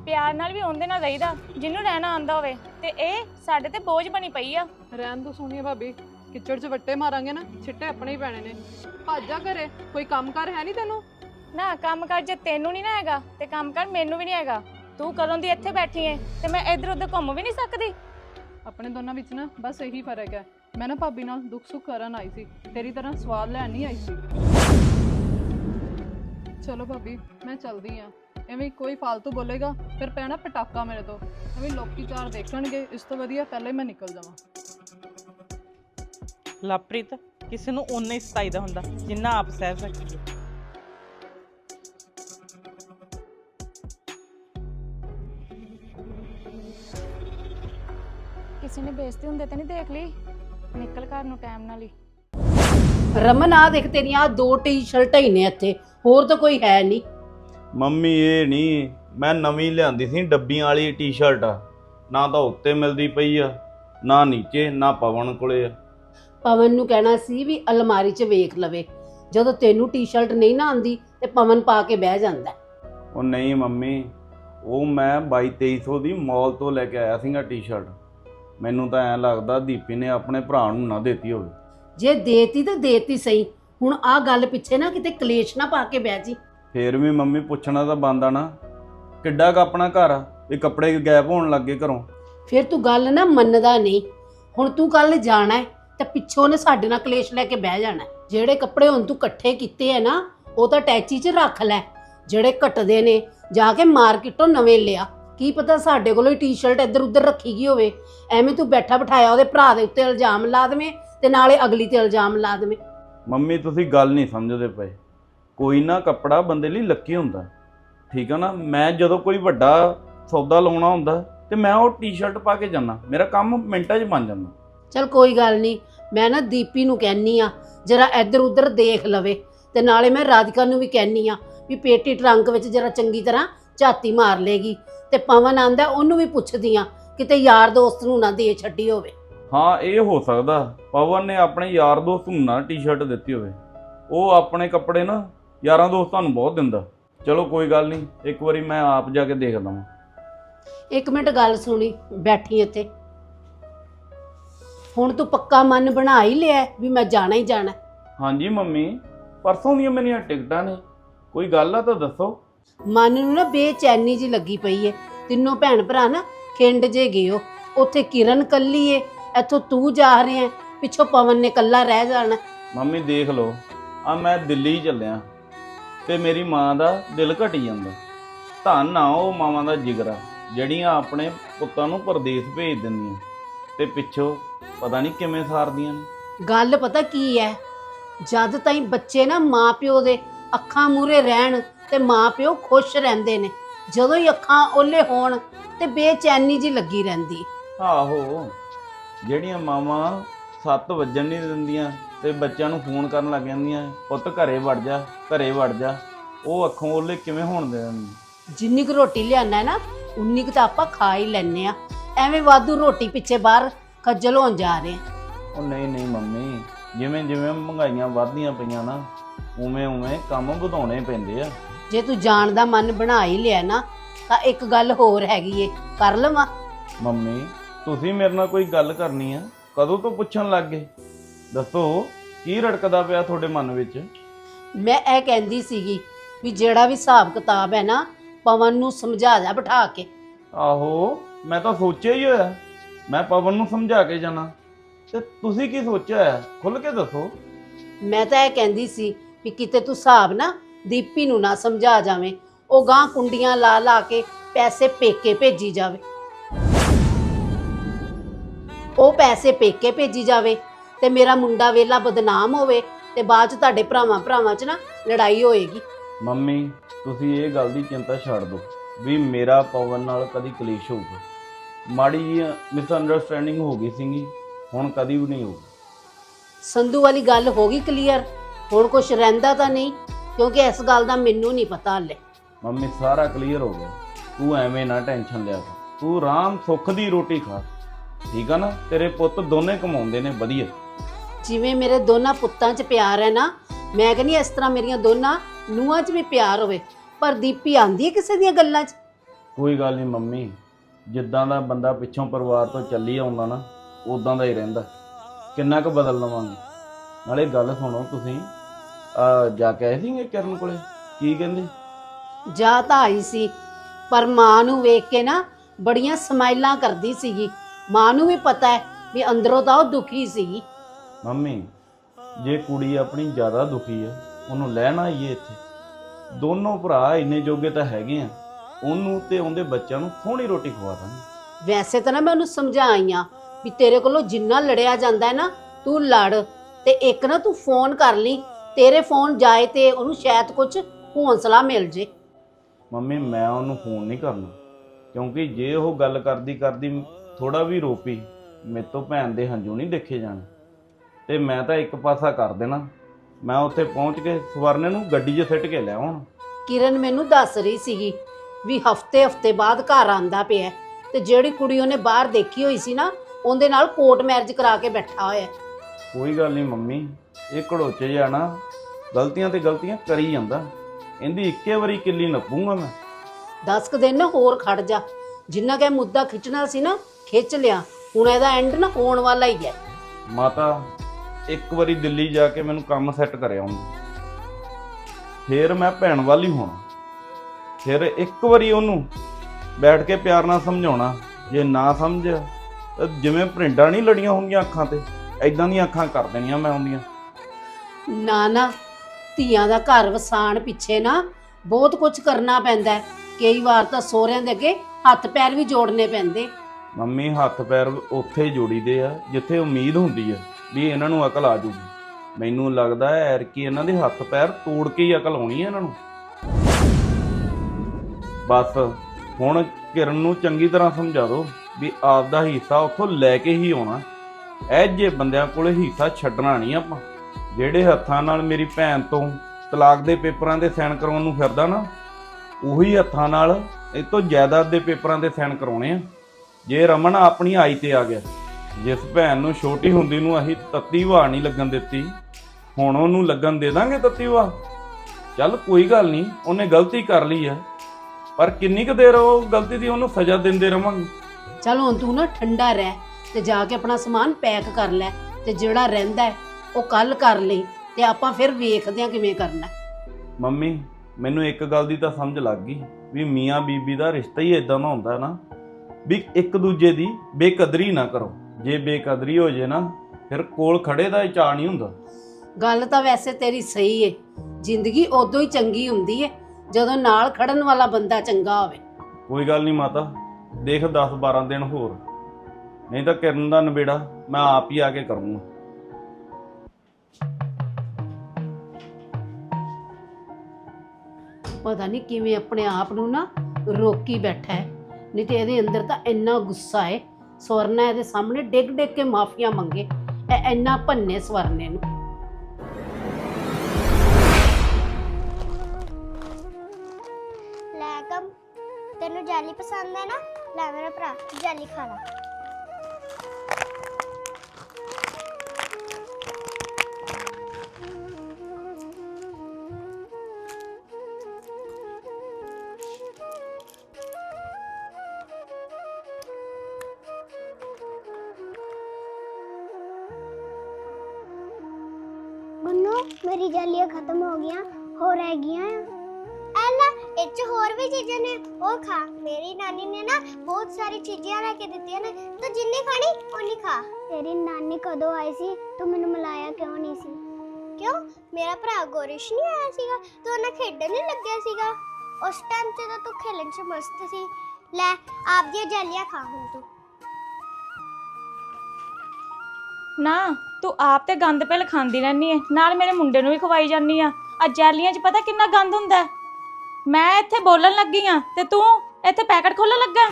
ਪਿਆਰ ਨਾਲ ਵੀ ਉਹਦੇ ਨਾਲ ਰਹੀਦਾ ਜਿਹਨੂੰ ਰਹਿਣਾ ਆਂਦਾ ਹੋਵੇ। ਤੇ ਇਹ ਸਾਡੇ ਤੇ ਬੋਝ ਬਣੀ ਪਈ ਆ। ਰਹਿਣ ਤੋਂ ਸੁਣੀਏ ਭਾਬੀ ਕਿਚੜ 'ਚ ਵੱਟੇ ਮਾਰਾਂਗੇ ਨਾ ਛਿੱਟੇ ਆਪਣੇ ਹੀ ਪੈਣੇ ਨੇ। ਭੱਜ ਜਾ ਘਰੇ ਕੋਈ ਕੰਮ ਕਰ ਹੈ ਨਹੀਂ ਤੈਨੂੰ? ਨਾ ਕੰਮ ਕਰ ਜੇ ਤੈਨੂੰ ਨਹੀਂ ਨਾ ਹੈਗਾ ਤੇ ਕੰਮ ਕਰ ਮੈਨੂੰ ਵੀ ਨਹੀਂ ਹੈਗਾ। ਤੂੰ ਕਦੋਂ ਦੀ ਇੱਥੇ ਬੈਠੀ ਏ ਤੇ ਮੈਂ ਇੱਧਰ ਉੱਧਰ ਘੁੰਮ ਵੀ ਨਹੀਂ ਸਕਦੀ? ਆਪਣੇ ਦੋਨਾਂ ਵਿੱਚ ਨਾ ਬਸ ਇਹੀ ਫ਼ਰਕ ਹੈ। ਮੈਂ ਨਾ ਭਾਬੀ ਨਾਲ ਦੁੱਖ ਸੁੱਖ ਕਰਨ ਆਈ ਸੀ। ਤੇਰੀ ਤਰ੍ਹਾਂ ਸਵਾਦ ਲੈਣ ਨਹੀਂ ਆਈ ਸੀ। ਚਲੋ ਭਾਬੀ ਮੈਂ ਚਲਦੀ ਆ। ਐਵੇਂ ਕੋਈ ਫालतू ਬੋਲੇਗਾ ਫਿਰ ਪੈਣਾ ਪਟਾਕਾ ਮੇਰੇ ਤੋਂ। ਐਵੇਂ ਲੋਕੀ ਚਾਰ ਦੇਖਣਗੇ ਇਸ ਤੋਂ ਵਧੀਆ ਪਹਿਲੇ ਮੈਂ ਨਿਕਲ ਜਾਵਾਂ। ਲਵਪ੍ਰੀਤ ਕਿਸੇ ਨੂੰ ਓਨਾ ਹੀ ਸਤਾਈਦਾ ਹੁੰਦਾ ਜਿੰਨਾ ਆਪ ਸਹਿ ਸਕਦੀ ਹੈ। ਕਿਸੇ ਨੇ ਬੇਇੱਜ਼ਤੀ ਹੁੰਦੇ ਤੇ ਨਹੀਂ ਦੇਖ ਲਈ? ਨਿਕਲ ਘਰ ਨੂੰ ਟਾਈਮ ਨਾਲ ਹੀ। ਰਮਨ ਆ ਦੇਖ ਤੇਰੀਆਂ ਦੋ ਟੀ-ਸ਼ਰਟਾਂ ਹੀ ਨੇ ਇੱਥੇ। ਹੋਰ ਤਾਂ ਕੋਈ ਹੈ ਨਹੀਂ। ਮੰਮੀ ਇਹ ਨਹੀਂ। ਮੈਂ ਨਵੀਂ ਲਿਆਂਦੀ ਸੀ ਡੱਬੀਆਂ ਵਾਲੀ ਟੀ-ਸ਼ਰਟ ਆ ਨਾ ਤਾਂ ਉੱਤੇ ਮਿਲਦੀ ਪਈ ਆ ਨਾ ਨੀਚੇ ਨਾ ਪਵਨ ਕੋਲੇ ਆ। ਪਵਨ ਨੂੰ ਕਹਿਣਾ ਸੀ ਵੀ ਅਲਮਾਰੀ 'ਚ ਵੇਖ ਲਵੇ। ਜਦੋਂ ਤੈਨੂੰ ਟੀ-ਸ਼ਰਟ ਨਹੀਂ ਨਾ ਆਂਦੀ ਤੇ ਪਵਨ ਪਾ ਕੇ ਬਹਿ ਜਾਂਦਾ। ਉਹ ਨਹੀਂ ਮੰਮੀ ਉਹ ਮੈਂ 22 2300 ਦੀ ਮਾਲ ਤੋਂ ਲੈ ਕੇ ਆਇਆ ਸੀਗਾ ਟੀ-ਸ਼ਰਟ ਮੈਨੂੰ ਤਾਂ ਐਂ ਲੱਗਦਾ ਦੀਪੀ ਨੇ ਆਪਣੇ ਭਰਾ ਨੂੰ ਨਾ ਦਿੱਤੀ ਹੋਵੇ। ਜੇ ਦੇਤੀ ਤਾਂ ਦੇਤੀ ਸਹੀ। ਹੁਣ ਆ ਗੱਲ ਪਿੱਛੇ ਨਾ ਕਿਤੇ ਕਲੇਸ਼ ਨਾ ਪਾ ਕੇ ਬਹਿ ਜੀ। ਫੇਰ ਵੀ ਮੰਮੀ ਪੁੱਛਣਾ ਤਾਂ ਬੰਦਾ ਨਾ। ਕਿੱਡਾ ਕ ਆਪਣਾ ਘਰ ਆ? ਇਹ ਕੱਪੜੇ ਗਾਇਬ ਹੋਣ ਲੱਗੇ ਘਰੋਂ। ਫਿਰ ਤੂੰ ਗੱਲ ਨਾ ਮੰਨਦਾ ਨਹੀਂ। ਹੁਣ ਤੂੰ ਕੱਲ ਜਾਣਾ ਹੈ ਤੇ ਪਿੱਛੋਂ ਨੇ ਸਾਡੇ ਨਾਲ ਕਲੇਸ਼ ਲੈ ਕੇ ਬਹਿ ਜਾਣਾ ਹੈ। ਜਿਹੜੇ ਕੱਪੜੇ ਹੁਣ ਤੂੰ ਇਕੱਠੇ ਕੀਤੇ ਹੈ ਨਾ ਉਹ ਤਾਂ ਟੈਚੀ 'ਚ ਰੱਖ ਲੈ। ਜਿਹੜੇ ਘਟਦੇ ਨੇ ਜਾ ਕੇ ਮਾਰਕੀਟੋਂ ਨਵੇਂ ਲਿਆ। ਕੀ ਪਤਾ ਸਾਡੇ ਕੋਲੋਂ ਹੀ ਟੀ-ਸ਼ਰਟ ਇੱਧਰ ਉੱਧਰ ਰੱਖੀ ਗਈ ਹੋਵੇ। ਐਵੇਂ ਤੂੰ ਬੈਠਾ ਬਿਠਾਇਆ ਉਹਦੇ ਭਰਾ ਦੇ ਉੱਤੇ ਇਲਜ਼ਾਮ ਲਾ ਦੇਵੇਂ ਤੇ ਨਾਲੇ ਅਗਲੀ ਤੇ ਇਲਜ਼ਾਮ ਲਾ ਦੇਵੇਂ। ਮੰਮੀ ਤੁਸੀਂ ਗੱਲ ਨਹੀਂ ਸਮਝਦੇ ਪਏ। ਕੋਈ ਨਾ ਕੱਪੜਾ ਬੰਦੇ ਲਈ ਲੱਕੀ ਹੁੰਦਾ। ਠੀਕ ਆ ਨਾ? ਮੈਂ ਜਦੋਂ ਕੋਈ ਵੱਡਾ ਸੌਦਾ ਲਾਉਣਾ ਹੁੰਦਾ ਤੇ ਮੈਂ ਉਹ ਟੀ-ਸ਼ਰਟ ਪਾ ਕੇ ਜਾਂਦਾ। ਮੇਰਾ ਕੰਮ ਮਿੰਟਾਂ 'ਚ ਬਣ ਜਾਂਦਾ। ਚਲ ਕੋਈ ਗੱਲ ਨਹੀਂ। ਮੈਂ ਨਾ ਦੀਪੀ ਨੂੰ ਕਹਿਨੀ ਆ ਜਰਾ ਇੱਧਰ ਉੱਧਰ ਦੇਖ ਲਵੇ ਤੇ ਨਾਲੇ ਮੈਂ ਰਾਧਿਕਾ ਨੂੰ ਵੀ ਕਹਿਨੀ ਆ ਵੀ ਪੇਟੀ ਟਰੰਕ ਵਿੱਚ ਜਰਾ ਚੰਗੀ ਤਰ੍ਹਾਂ ਝਾਤੀ ਮਾਰ ਲੇਗੀ ਤੇ ਪਵਨ ਆਂਦਾ ਉਹਨੂੰ ਵੀ ਪੁੱਛਦੀ ਆ ਕਿਤੇ ਯਾਰ ਦੋਸਤ ਨੂੰ ਨਾ ਦੇ ਛੱਡੀ ਹੋਵੇ। ਹਾਂ ਇਹ ਹੋ ਸਕਦਾ। ਪਵਨ ਨੇ ਆਪਣੇ ਯਾਰ ਦੋਸਤ ਨੂੰ ਨਾ ਟੀ-ਸ਼ਰਟ ਦਿੱਤੀ ਹੋਵੇ। ਉਹ ਆਪਣੇ ਕੱਪੜੇ ਨਾ ਯਾਰਾਂ ਦੋਸਤਾਂ ਨੂੰ ਬਹੁਤ ਦਿੰਦਾ। ਚਲੋ ਕੋਈ ਗੱਲ ਨਹੀਂ ਇੱਕ ਵਾਰੀ ਮੈਂ ਆਪ ਜਾ ਕੇ ਦੇਖ ਲਵਾਂ। ਇੱਕ ਮਿੰਟ ਗੱਲ ਸੁਣੀ ਬੈਠੀ ਇੱਥੇ। ਹੁਣ ਤੂੰ ਪੱਕਾ ਮਨ ਬਣਾ ਹੀ ਲਿਆ ਹੈ ਵੀ ਮੈਂ ਜਾਣਾ ਹੀ ਜਾਣਾ ਹੈ। ਹਾਂਜੀ ਮੰਮੀ ਪਰਸੋਂ ਦੀਆਂ ਮੇਰੀਆਂ ਟਿਕਟਾਂ ਨੇ। ਕੋਈ ਗੱਲ ਆ ਤਾਂ ਦੱਸੋ। ਮਨ ਨੂੰ ਨਾ ਬੇਚੈਨੀ ਜੀ ਲੱਗੀ ਪਈ ਏ। ਤਿੰਨੋਂ ਭੈਣ ਭਰਾ ਨਾ ਖਿੰਡ ਜੇ ਗਏ ਹੋ ਉੱਥੇ ਕਿਰਨ ਕੱਲੀ ਏ। ਇੱਥੋਂ ਤੂੰ ਜਾ ਰਿਹਾ ਪਿੱਛੋਂ ਪਵਨ ਨੇ ਕੱਲਾ ਰਹਿ ਜਾਣਾ। ਮੰਮੀ ਦੇਖ ਲਓ ਆ ਮੈਂ ਦਿੱਲੀ ਚੱਲਿਆ। ਤੇ ਮੇਰੀ ਮਾਂ ਦਾ ਦਿਲ ਘਟੀ ਜਾਂਦਾ। ਧੰਨ ਨਾ ਉਹ ਮਾਵਾਂ ਦਾ ਜਿਗਰਾ ਜਿਹੜੀਆਂ ਆਪਣੇ ਪੁੱਤਾਂ ਨੂੰ ਪਰਦੇਸ ਭੇਜ ਦਿੰਦੀਆਂ। ਤੇ ਪਿੱਛੋਂ ਪਤਾ ਨਹੀਂ ਕਿਵੇਂ ਸਾਰਦੀਆਂ ਨੇ। ਗੱਲ ਪਤਾ ਕੀ ਹੈ ਜਦ ਤਾਈਂ ਬੱਚੇ ਨਾ ਮਾਪਿਓ ਦੇ ਅੱਖਾਂ ਮੂਰੇ ਰਹਿਣ ਤੇ ਮਾਪਿਓ ਖੁਸ਼ ਰਹਿੰਦੇ ਨੇ। ਜਦੋਂ ਹੀ ਅੱਖਾਂ ਓਲੇ ਹੋਣ ਤੇ ਬੇਚੈਨੀ ਜੀ ਲੱਗੀ ਰਹਿੰਦੀ। ਆਹੋ ਜਿਹੜੀਆਂ ਮਾਵਾਂ 7 ਵੱਜਣ ਨਹੀਂ ਦਿੰਦੀਆਂ ਤੇ ਬੱਚਿਆਂ ਨੂੰ ਫੋਨ ਕਰਨ ਲੱਗ ਜਾਂਦੀਆਂ ਪੁੱਤ ਘਰੇ ਵੜ ਜਾ ਘਰੇ ਵੜ ਜਾ ਉਹ ਅੱਖੋਂ ਓਲੇ ਕਿਵੇਂ ਹੋਣ ਦੇ ਜਿੰਨੀ ਕੁ ਰੋਟੀ ਲਿਆਣਾ ਹੈ ਨਾ ਉਨੀ ਕੁ ਤਾਂ ਆਪਾਂ ਖਾ ਹੀ ਲੈਨੇ ਆ ਐਵੇਂ ਵਾਧੂ ਰੋਟੀ ਪਿੱਛੇ ਬਾਹਰ ਖੱਜਲ ਹੋਣ ਜਾ ਰਹੇ ਆ ਉਹ ਨਹੀਂ ਨਹੀਂ ਮੰਮੀ ਜਿਵੇਂ ਜਿਵੇਂ ਮਹਿੰਗਾਈਆਂ ਵੱਧਦੀਆਂ ਪਈਆਂ ਨਾ ਉਵੇਂ ਉਵੇਂ ਕੰਮ ਵਧਾਉਣੇ ਪੈਂਦੇ ਆ। ਜੇ ਤੂੰ ਜਾਣ ਦਾ ਮਨ ਬਣਾ ਹੀ ਲਿਆ ਨਾ ਤਾਂ ਇੱਕ ਗੱਲ ਹੋਰ ਹੈਗੀ ਏ ਕਰ ਲਵਾਂ। ਮੰਮੀ ਤੁਸੀਂ ਮੇਰੇ ਨਾਲ ਕੋਈ ਗੱਲ ਕਰਨੀ ਆ? ਕਦੋਂ ਤੋਂ ਪੁੱਛਣ ਲੱਗ ਗਏ? ਦੱਸੋ ਕੀ ਰੜਕਦਾ ਪਿਆ ਤੁਹਾਡੇ ਮਨ ਵਿੱਚ? ਮੈਂ ਇਹ ਕਹਿੰਦੀ ਸੀਗੀ ਵੀ ਜਿਹੜਾ ਵੀ ਹਿਸਾਬ ਕਿਤਾਬ ਹੈ ਨਾ ਪਵਨ ਨੂੰ ਸਮਝਾ ਜਾ ਬਿਠਾ ਕੇ। ਆਹੋ ਮੈਂ ਤਾਂ ਸੋਚਿਆ ਹੀ ਹੋਇਆ। ਮੈਂ ਪਵਨ ਨੂੰ ਸਮਝਾ ਕੇ ਜਾਣਾ। ਤੇ ਤੁਸੀਂ ਕੀ ਸੋਚਿਆ ਹੈ ਖੁੱਲ ਕੇ ਦੱਸੋ। ਮੈਂ ਤਾਂ ਇਹ ਕਹਿੰਦੀ ਸੀ ਵੀ ਕਿਤੇ ਤੂੰ ਹਿਸਾਬ ਨਾ ਦੀਪੀ ਨੂੰ ਨਾ ਸਮਝਾ ਜਾਵੇਂ ਉਹ ਗਾਂ ਕੁੰਡੀਆਂ ਲਾ ਲਾ ਕੇ ਪੈਸੇ ਪੇਕੇ ਭੇਜੀ ਜਾਵੇ। ਉਹ ਪੈਸੇ ਪੇਕੇ ਭੇਜੀ ਜਾਵੇ ਤੇ ਮੇਰਾ ਮੁੰਡਾ ਵੇਲਾ ਬਦਨਾਮ ਹੋਵੇ ਤੇ ਬਾਅਦ ਚ ਤੁਹਾਡੇ ਭਰਾਵਾਂ ਭਰਾਵਾਂ ਚ ਨਾ ਲੜਾਈ ਹੋਏਗੀ। ਮੰਮੀ ਤੁਸੀਂ ਇਹ ਗੱਲ ਦੀ ਚਿੰਤਾ ਛੱਡ ਦਿਓ ਵੀ ਮੇਰਾ ਪਵਨ ਨਾਲ ਕਦੀ ਕਲੇਸ਼ ਹੋਊਗਾ। ਮਾੜੀ ਜੀ ਮਿਸਅੰਡਰਸਟੈਂਡਿੰਗ ਹੋ ਗਈ ਸੀਗੀ ਹੁਣ ਕਦੀ ਵੀ ਨਹੀਂ ਹੋਊਗੀ। ਸੰਧੂ ਵਾਲੀ ਗੱਲ ਹੋ ਗਈ ਕਲੀਅਰ ਹੁਣ ਕੁਝ ਰਹਿੰਦਾ ਤਾਂ ਨਹੀਂ। ਕਿਉਂਕਿ ਇਸ ਗੱਲ ਦਾ ਮੈਨੂੰ ਨਹੀਂ ਪਤਾ ਹਲੇ। ਮੰਮੀ ਸਾਰਾ ਕਲੀਅਰ ਹੋ ਗਿਆ। ਤੂੰ ਐਵੇਂ ਨਾ ਟੈਨਸ਼ਨ ਲਿਆ ਕਰ। ਤੂੰ ਆਰਾਮ ਸੁੱਖ ਦੀ ਰੋਟੀ ਖਾ। ਠੀਕ ਆ ਨਾ? ਤੇਰੇ ਪੁੱਤ ਦੋਨੇ ਕਮਾਉਂਦੇ ਨੇ ਵਧੀਆ। ਜਿਵੇਂ ਮੇਰੇ ਦੋਨਾਂ ਪੁੱਤਾਂ 'ਚ ਪਿਆਰ ਹੈ ਨਾ ਮੈਂ ਕਹਿੰਦੀ ਇਸ ਤਰ੍ਹਾਂ ਮੇਰੀਆਂ ਦੋਨਾਂ ਨੂੰਹਾਂ 'ਚ ਵੀ ਪਿਆਰ ਹੋਵੇ ਪਰ ਦੀਪੀ ਆਂਦੀ ਹੈ ਕਿਸੇ ਦੀਆਂ ਗੱਲਾਂ 'ਚ? ਕੋਈ ਗੱਲ ਨਹੀਂ ਮੰਮੀ ਜਿੱਦਾਂ ਦਾ ਬੰਦਾ ਪਿੱਛੋਂ ਪਰਿਵਾਰ ਤੋਂ ਚੱਲੀ ਆਉਂਦਾ ਨਾ ਉਦਾਂ ਦਾ ਹੀ ਰਹਿੰਦਾ। ਕਿੰਨਾ ਕੁ ਬਦਲ ਲਵਾਂਗੇ। ਨਾਲੇ ਗੱਲ ਸੁਣੋ ਤੁਸੀਂ ਆ ਜਾ ਕੇ ਆਏ ਸੀਗੇ ਕਿਰਨ ਕੋਲੇ? ਕੀ ਕਹਿੰਦੇ? ਜਾ ਤਾਂ ਆਈ ਸੀ ਪਰ ਮਾਂ ਨੂੰ ਵੇਖ ਕੇ ਨਾ ਬੜੀਆਂ ਸਮਾਈਲਾਂ ਕਰਦੀ ਸੀਗੀ। ਮਾਂ ਨੂੰ ਵੀ ਪਤਾ ਹੈ ਵੀ ਅੰਦਰੋਂ ਤਾਂ ਉਹ ਦੁਖੀ ਸੀਗੀ। ਮੰਮੀ ਜੇ ਕੁੜੀ ਆਪਣੀ ਜ਼ਿਆਦਾ ਦੁਖੀ ਹੈ ਉਹਨੂੰ ਲੈਣ ਆਈਏ ਇੱਥੇ। ਦੋਨੋਂ ਭਰਾ ਇੰਨੇ ਜੋਗੇ ਤਾਂ ਹੈਗੇ ਆ ਉਹਨੂੰ ਤੇ ਉਹਦੇ ਬੱਚਿਆਂ ਨੂੰ ਸੋਹਣੀ ਰੋਟੀ ਖਵਾ ਦਾਂਗੇ। ਵੈਸੇ ਤਾਂ ਨਾ ਮੈਂ ਉਹਨੂੰ ਸਮਝਾਈਆਂ ਵੀ ਤੇਰੇ ਕੋਲੋਂ ਜਿੰਨਾ ਲੜਿਆ ਜਾਂਦਾ ਹੈ ਨਾ ਤੂੰ ਲੜ ਤੇ ਇੱਕ ਨਾ ਤੂੰ ਫੋਨ ਕਰ ਲਈ ਤੇਰੇ ਫੋਨ ਜਾਏ ਤੇ ਉਹਨੂੰ ਸ਼ਾਇਦ ਕੁਝ ਹੌਂਸਲਾ ਮਿਲ ਜੇ। ਮੰਮੀ ਮੈਂ ਉਹਨੂੰ ਫੋਨ ਨਹੀਂ ਕਰਨਾ। ਕਿਉਂਕਿ ਜੇ ਉਹ ਗੱਲ ਕਰਦੀ ਕਰਦੀ ਥੋੜਾ ਵੀ ਰੋਪੀ ਮੇਰੇ ਤੋਂ ਭੈਣ ਦੇ ਹੰਝੂ ਨਹੀਂ ਦੇਖੇ ਜਾਣੇ। ਤੇ ਮੈਂ ਤਾਂ ਇੱਕ ਪਾਸਾ ਕਰ ਦੇਣਾ। ਮੈਂ ਉੱਥੇ ਪਹੁੰਚ ਕੇ ਸਵਰਨੇ ਨੂੰ ਗੱਡੀ 'ਚ ਸਿੱਟ ਕੇ ਲਿਆ ਹੁਣ ਕਿਰਨ ਮੈਨੂੰ ਦੱਸ ਰਹੀ ਸੀਗੀ ਵੀ ਹਫ਼ਤੇ ਹਫ਼ਤੇ ਬਾਅਦ ਘਰ ਆਂਦਾ ਪਿਆ ਹੈ ਤੇ ਜਿਹੜੀ ਕੁੜੀ ਉਹਨੇ ਬਾਹਰ ਦੇਖੀ ਹੋਈ ਸੀ ਨਾ ਉਹਦੇ ਨਾਲ ਕੋਰਟ ਮੈਰਿਜ ਕਰਾ ਕੇ ਬੈਠਾ ਹੋਇਆ ਹੈ। ਕੋਈ ਗੱਲ ਨਹੀਂ ਮੰਮੀ ਇਹ ਘੜੋਚੇ ਜਿਹਾ ਨਾ ਗਲਤੀਆਂ ਤੇ ਗਲਤੀਆਂ ਕਰੀ ਜਾਂਦਾ। ਇਹਦੀ ਇੱਕੇ ਵਾਰੀ ਕਿੱਲੀ ਨੱਪੂਗਾ ਮੈਂ। ਦਸ ਕੁ ਦਿਨ ਨਾ ਹੋਰ ਖੜ ਜਾ। ਜਿੰਨਾ ਕਿ ਮੁੱਦਾ ਖਿੱਚਣਾ ਸੀ ਨਾ ਖਿੱਚ ਲਿਆ। ਹੁਣ ਇਹਦਾ ਐਂਡ ਨਾ ਹੋਣ ਵਾਲਾ ਹੀ ਹੈ। ਮਾਤਾ ਇੱਕ ਵਾਰੀ ਦਿੱਲੀ ਜਾ ਕੇ ਮੈਨੂੰ ਕੰਮ ਸੈੱਟ ਕਰਿਆ ਉਹਨੂੰ ਫੇਰ ਮੈਂ ਭੈਣ ਵਾਲੀ ਹੋਣਾ। ਫਿਰ ਇੱਕ ਵਾਰੀ ਉਹਨੂੰ ਬੈਠ ਕੇ ਪਿਆਰ ਨਾਲ ਸਮਝਾਉਣਾ। ਜੇ ਨਾ ਸਮਝਿਆ ਤਾਂ ਜਿਵੇਂ ਪ੍ਰਿੰਡਾਂ ਨਹੀਂ ਲੜੀਆਂ ਹੁੰਦੀਆਂ ਅੱਖਾਂ ਤੇ ਐਦਾਂ ਦੀਆਂ ਅੱਖਾਂ ਕਰ ਦੇਣੀਆਂ ਮੈਂ ਹੁੰਦੀਆਂ ਨਾ ਨਾ, ਧੀਆਂ ਦਾ ਘਰ ਵਸਾਣ ਪਿੱਛੇ ਨਾ ਬਹੁਤ ਕੁਝ ਕਰਨਾ ਪੈਂਦਾ ਹੈ। ਕਈ ਵਾਰ ਤਾਂ ਸੋਹਰਿਆਂ ਦੇ ਅੱਗੇ ਹੱਥ ਪੈਰ ਵੀ ਜੋੜਨੇ ਪੈਂਦੇ। ਮੰਮੀ, ਹੱਥ ਪੈਰ ਉੱਥੇ ਜੋੜੀਦੇ ਆ, ਜਿੱਥੇ ਉਮੀਦ ਹੁੰਦੀ ਆ ਵੀ ਇਹਨਾਂ ਨੂੰ ਅਕਲ ਆ ਜੂਗੀ। ਮੈਨੂੰ ਲੱਗਦਾ ਹੈ ਐਰ ਇਹਨਾਂ ਦੇ ਹੱਥ ਪੈਰ ਤੋੜ ਕੇ ਹੀ ਅਕਲ ਆਉਣੀ ਹੈ ਇਹਨਾਂ ਨੂੰ। ਬਸ, ਹੁਣ ਕਿਰਨ ਨੂੰ ਚੰਗੀ ਤਰ੍ਹਾਂ ਸਮਝਾ ਦਿਓ ਵੀ ਆਪਦਾ ਹਿੱਸਾ ਉੱਥੋਂ ਲੈ ਕੇ ਹੀ ਆਉਣਾ। ਇਹ ਜੇ ਬੰਦਿਆਂ ਕੋਲ ਹਿੱਸਾ ਛੱਡਣਾ ਨਹੀਂ ਆਪਾਂ। ਜਿਹੜੇ ਹੱਥਾਂ ਨਾਲ ਮੇਰੀ ਭੈਣ ਤੋਂ ਤਲਾਕ ਦੇ ਪੇਪਰਾਂ ਦੇ ਸਾਈਨ ਕਰਾਉਣ ਨੂੰ ਫਿਰਦਾ ਨਾ, ਉਹੀ ਹੱਥਾਂ ਨਾਲ ਇਹ ਤੋਂ ਜਾਇਦਾਦ ਦੇ ਪੇਪਰਾਂ ਦੇ ਸਾਈਨ ਕਰਾਉਣੇ ਆ। ਜੇ ਰਮਨ ਆਪਣੀ ਆਈ ਤੇ ਆ ਗਿਆ, ਜਿਸ ਭੈਣ ਨੂੰ ਛੋਟੀ ਹੁੰਦੀ ਨੂੰ ਅਸੀਂ ਤੱਤੀ ਹਵਾ ਨਹੀਂ ਲੱਗਣ ਦਿੱਤੀ, ਹੁਣ ਉਹਨੂੰ ਲੱਗਣ ਦੇ ਦਾਂਗੇ ਤੱਤੀ ਹਵਾ? ਚੱਲ ਕੋਈ ਗੱਲ ਨਹੀਂ, ਉਹਨੇ ਗਲਤੀ ਕਰ ਲਈ ਹੈ ਪਰ ਕਿੰਨੀ ਕੁ ਦੇਰ ਉਹ ਗਲਤੀ ਦੀ ਉਹਨੂੰ ਸਜ਼ਾ ਦਿੰਦੇ ਰਵਾਂਗੇ? ਚਲ ਹੁਣ ਤੂੰ ਨਾ ਠੰਡਾ ਰਹਿ ਤੇ ਜਾ ਕੇ ਆਪਣਾ ਸਮਾਨ ਪੈਕ ਕਰ ਲੈ ਤੇ ਜਿਹੜਾ ਰਹਿੰਦਾ ਉਹ ਕੱਲ ਕਰ ਲਈ ਤੇ ਆਪਾਂ ਫਿਰ ਵੇਖਦੇ ਹਾਂ ਕਿਵੇਂ ਕਰਨਾ। ਮੰਮੀ ਮੈਨੂੰ ਇੱਕ ਗੱਲ ਦੀ ਤਾਂ ਸਮਝ ਲੱਗ ਗਈ ਵੀ ਮੀਆਂ ਬੀਬੀ ਦਾ ਰਿਸ਼ਤਾ ਹੀ ਇਦਾਂ ਦਾ ਹੁੰਦਾ ਨਾ ਵੀ ਇੱਕ ਦੂਜੇ ਦੀ ਬੇਕਦਰੀ ਨਾ ਕਰੋ। ਜੇ ਬੇਕਦਰੀ ਹੋ ਜੇ ਨਾ ਫਿਰ ਕੋਲ ਖੜੇ ਦਾ ਹੀ ਚਾਅ ਨਹੀਂ ਹੁੰਦਾ। ਗੱਲ ਤਾਂ ਵੈਸੇ ਤੇਰੀ ਸਹੀ ਏ। ਜ਼ਿੰਦਗੀ ਉਦੋਂ ਹੀ ਚੰਗੀ ਹੁੰਦੀ ਏ ਜਦੋਂ ਨਾਲ ਖੜਨ ਵਾਲਾ ਬੰਦਾ ਚੰਗਾ ਹੋਵੇ। ਕੋਈ ਗੱਲ ਨਹੀਂ ਮਾਤਾ ਦੇਖ 10 12 ਦਿਨ ਹੋਰ। ਨਹੀਂ ਤਾਂ ਕਿਰਨ ਦਾ ਨਵੇੜਾ ਮੈਂ ਆਪ ਹੀ ਆ ਕੇ ਕਰੂੰਗਾ। ਪਤਾ ਨਹੀਂ ਕਿਵੇਂ ਆਪਣੇ ਆਪ ਨੂੰ ਨਾ ਰੋਕੀ ਬੈਠਾ ਹੈ। ਨਹੀਂ ਤੇ ਇਹਦੇ ਅੰਦਰ ਤਾਂ ਇੰਨਾ ਗੁੱਸਾ ਏ ਸਵਰਨਾ ਇਹਦੇ ਸਾਹਮਣੇ ਡਿੱਗ ਡਿੱਗ ਕੇ ਮਾਫੀਆਂ ਮੰਗੇ। ਇਹ ਇੰਨਾ ਭੰਨੇ ਸਵਰਨੇ ਨੂੰ। ਲੈ ਕਮ ਤੈਨੂੰ ਜਾਲੀ ਪਸੰਦ ਹੈ ਨਾ? ਲੈ ਮੇਰਾ ਭਰਾ, ਜਾਲੀ ਖਾ ਲਾ। ਮੇਰੀ ਖਤਮ ਹੋ ਗਈਆਂ ਹੋ ਰਹਿ ਗਈਆਂ ਆ। ਐਲਾ, ਇਹ 'ਚ ਹੋਰ ਵੀ ਚੀਜ਼ਾਂ ਨੇ, ਉਹ ਖਾ। ਮੇਰੀ ਨਾਨੀ ਨੇ ਨਾ ਬਹੁਤ ਸਾਰੀ ਚੀਜ਼ਾਂ ਲੈ ਕੇ ਦਿੱਤੀਆਂ ਨੇ। ਤੂੰ ਜਿੰਨੀ ਖਾਣੀ, ਓਨੀ ਖਾ। ਤੇਰੀ ਨਾਨੀ ਕਦੋਂ ਆਈ ਸੀ? ਤੂੰ ਮੈਨੂੰ ਮਿਲਾਇਆ ਕਿਉਂ ਨਹੀਂ ਸੀ? ਕਿਉਂ? ਮੇਰਾ ਭਰਾ ਗੋਰਿਸ਼ ਨਹੀਂ ਆਇਆ ਸੀਗਾ। ਤੂੰ ਉਹਨਾਂ ਖੇਡਣ ਨਹੀਂ ਲੱਗਿਆ ਸੀਗਾ। ਉਸ ਟਾਈਮ ਤੇ ਤਾਂ ਤੂੰ ਖੇਲਣ 'ਚ ਮਸਤ ਸੀ। ਲੈ, ਆਪ ਦੀਆਂ ਜਾਲੀਆਂ ਖਾ ਹੁਣ ਤੂੰ। ਨਾ ਤੂੰ ਆਪ ਤੇ ਗੰਦ ਪਹਿਲ ਖਾਂਦੀ ਰਹਿਨੀ ਐ। ਨਾਲ ਮੇਰੇ ਮੁੰਡੇ ਨੂੰ ਵੀ ਖਵਾਈ ਜਾਨੀ ਆ। ਆ ਜੈਲੀਆਂ 'ਚ ਪਤਾ ਕਿੰਨਾ ਗੰਦ ਹੁੰਦਾ ਹੈ? ਮੈਂ ਇੱਥੇ ਬੋਲਣ ਲੱਗੀ ਆ ਤੇ ਤੂੰ ਇੱਥੇ ਪੈਕਟ ਖੋਲਣ ਲੱਗਾ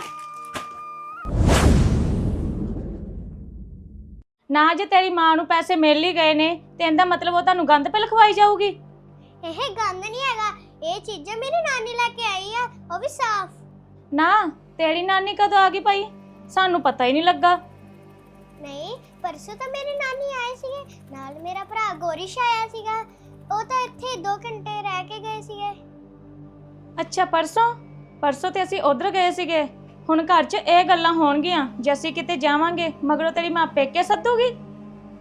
ਨਾ ਜੇ ਤੇਰੀ ਮਾਂ ਨੂੰ ਪੈਸੇ ਮਿਲ ਹੀ ਗਏ ਨੇ ਤੇ ਇਹਦਾ ਮਤਲਬ ਉਹ ਤੁਹਾਨੂੰ ਗੰਦ ਪਹਿਲ ਖਵਾਈ ਜਾਊਗੀ। ਇਹ ਗੰਦ ਨਹੀਂ ਹੈਗਾ। ਇਹ ਚੀਜ਼ਾਂ ਮੇਰੀ ਨਾਨੀ ਲੈ ਕੇ ਆਈ ਆ। ਉਹ ਵੀ ਸਾਫ਼। ਨਾ ਤੇਰੀ ਨਾਨੀ ਕਦੋਂ ਆ ਗਈ ਭਾਈ? ਸਾਨੂੰ ਪਤਾ ਹੀ ਨਹੀਂ ਲੱਗਾ। ਨਹੀਂ ਪਰਸੋਂ ਤਾਂ ਮੇਰੀ ਨਾਨੀ ਆਏ ਸੀਗੇ ਨਾਲ ਮੇਰਾ ਭਰਾ ਗੋਰਿਸ਼ ਆਇਆ ਸੀਗਾ ਉਹ ਤਾਂ ਇੱਥੇ 2 ਘੰਟੇ ਰਹਿ ਕੇ ਗਏ ਸੀਗੇ। ਅੱਛਾ ਪਰਸੋਂ? ਪਰਸੋਂ ਤੇ ਅਸੀਂ ਉਧਰ ਗਏ ਸੀਗੇ। ਹੁਣ ਘਰ 'ਚ ਇਹ ਗੱਲਾਂ ਹੋਣਗੀਆਂ ਜੇ ਅਸੀਂ ਕਿਤੇ ਜਾਵਾਂਗੇ ਮਗਰੋਂ ਤੇਰੀ ਮਾਂ ਪੇਕੇ ਸੱਦੂਗੀ?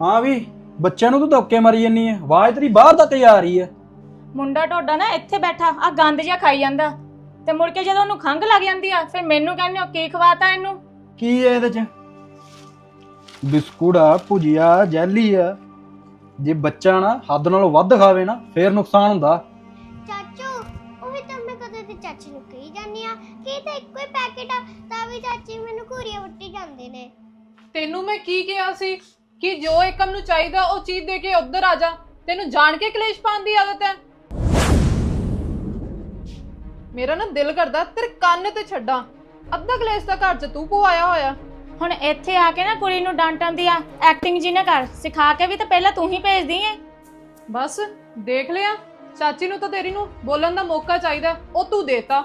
ਹਾਂ ਵੀ ਬੱਚਿਆਂ ਨੂੰ ਤੂੰ ਧੱਕੇ ਮਾਰੀ ਜੰਨੀ ਐ। ਆਵਾਜ਼ ਤੇਰੀ ਬਾਹਰ ਤੱਕ ਜਾ ਰਹੀ ਐ। ਮੁੰਡਾ ਟੋਡਾ ਨਾ ਇੱਥੇ ਬੈਠਾ ਆ ਗੰਦ ਜਿਹਾ ਖਾਈ ਜਾਂਦਾ। ਤੇ ਮੁੜ ਕੇ ਜਦੋਂ ਉਹਨੂੰ ਖੰਘ ਲੱਗ ਜਾਂਦੀ ਆ ਫਿਰ ਮੈਨੂੰ ਕਹਿੰਦੇ ਹੋ ਕੀ ਖਵਾਤਾ ਇਹਨੂੰ? ਕੀ ਐ ਇਹਦੇ ਚ? ਬਿਸਕੁਟ ਆ ਭੁਜੀਆ ਜੈਲੀ ਆ। ਜੇ ਬੱਚਾ ਨਾ ਹੱਦ ਨਾਲੋਂ ਵੱਧ ਖਾਵੇ ਨਾ ਫੇਰ ਨੁਕਸਾਨ ਹੁੰਦਾ। ਚਾਚੂ ਉਹ ਵੀ ਤਾਂ ਮੈਂ ਕਦੇ ਤੇ ਚਾਚੀ ਨੂੰ ਕਹੀ ਜਾਂਦੀ ਆ ਕਿ ਇਹ ਤਾਂ ਇੱਕੋ ਹੀ ਪੈਕੇਟ ਆ ਤਾਂ ਵੀ ਚਾਚੀ ਮੈਨੂੰ ਘੂਰੀਆਂ ਵੱਟੀ ਜਾਂਦੇ ਨੇ। ਤੈਨੂੰ ਮੈਂ ਕੀ ਕਿਹਾ ਸੀ? ਕਿ ਜੋ ਏਕਮ ਨੂੰ ਚਾਹੀਦਾ ਉਹ ਚੀਜ਼ ਦੇ ਕੇ ਉੱਧਰ ਆ ਜਾ। ਤੈਨੂੰ ਜਾਣ ਕੇ ਕਲੇਸ਼ ਪਾਉਣ ਦੀ ਆਦਤ ਹੈ। ਮੇਰਾ ਨਾ ਦਿਲ ਕਰਦਾ ਤੇਰੇ ਕੰਨ ਤੇ ਛੱਡਾਂ। ਅੱਧਾ ਕਲੇਸ਼ ਤਾਂ ਘਰ 'ਚ ਤੂੰ ਪਵਾਇਆ ਹੋਇਆ। ਹੁਣ ਇੱਥੇ ਆ ਕੇ ਨਾ ਕੁੜੀ ਨੂੰ ਡਾਂਟਣ ਦੀ ਆ ਐਕਟਿੰਗ ਜੀ ਨਾ ਕਰ ਸਿਖਾ ਕੇ ਵੀ ਤਾਂ ਪਹਿਲਾਂ ਤੂੰ ਹੀ ਭੇਜਦੀ ਏ। ਬਸ ਦੇਖ ਲਿਆ ਚਾਚੀ ਨੂੰ ਤਾਂ ਤੇਰੀ ਨੂੰ ਬੋਲਣ ਦਾ ਮੌਕਾ ਚਾਹੀਦਾ ਉਹ ਤੂੰ ਦੇਤਾ।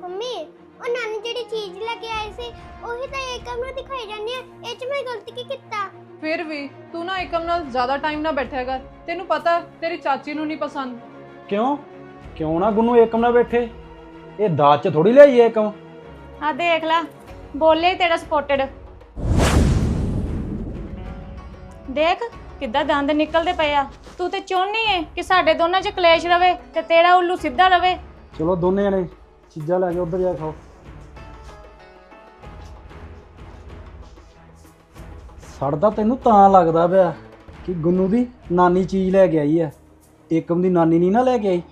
ਮੰਮੀ ਉਹ ਨਾਨੀ ਜਿਹੜੀ ਚੀਜ਼ ਲੈ ਕੇ ਆਈ ਸੀ ਉਹੀ ਤਾਂ ਏਕਮ ਨੂੰ ਦਿਖਾਈ ਜਾਂਦੀ ਆ ਇਹ 'ਚ ਮੈਂ ਗਲਤੀ ਕੀ ਕੀਤਾ? ਫਿਰ ਵੀ ਤੂੰ ਨਾ ਏਕਮ ਨਾਲ ਜ਼ਿਆਦਾ ਟਾਈਮ ਨਾ ਬੈਠਿਆ ਕਰ ਤੈਨੂੰ ਪਤਾ ਤੇਰੀ ਚਾਚੀ ਨੂੰ ਨਹੀਂ ਪਸੰਦ। ਕਿਉਂ? ਕਿਉਂ ਨਾ ਗੁੰਨੂ ਏਕਮ ਨਾਲ ਬੈਠੇ? ਇਹ ਦਾਜ ਚ ਥੋੜੀ ਲਿਆਈ ਏਕਮ? ਆ ਦੇਖ ਲੈ ਬੋਲੇ ਹੀ ਤੇਰਾ ਸਪੋਰਟਡ ਦੇਖ ਕਿੱਦਾਂ ਦੰਦ ਨਿਕਲਦੇ ਪਏ ਆ। ਤੂੰ ਤੇ ਚਾਹੁੰਨੀ ਏ ਕਿ ਸਾਡੇ ਦੋਨਾਂ 'ਚ ਕਲੇਸ਼ ਰਵੇ ਤੇ ਤੇਰਾ ਉੱਲੂ ਸਿੱਧਾ ਰਵੇ। ਚਲੋ ਦੋਨੇ ਜਣੇ ਚੀਜ਼ਾਂ ਲੈ ਕੇ ਉੱਧਰ ਜਾ ਕੇ ਖਾਓ। ਸੜਦਾ ਤੈਨੂੰ ਤਾਂ ਲੱਗਦਾ ਪਿਆ ਕਿ ਗੁੰਨੂ ਦੀ ਨਾਨੀ ਚੀਜ਼ ਲੈ ਕੇ ਆਈ ਐ। ਏਕਮ ਦੀ ਨਾਨੀ ਨਹੀਂ ਨਾ ਲੈ ਕੇ ਆਈ।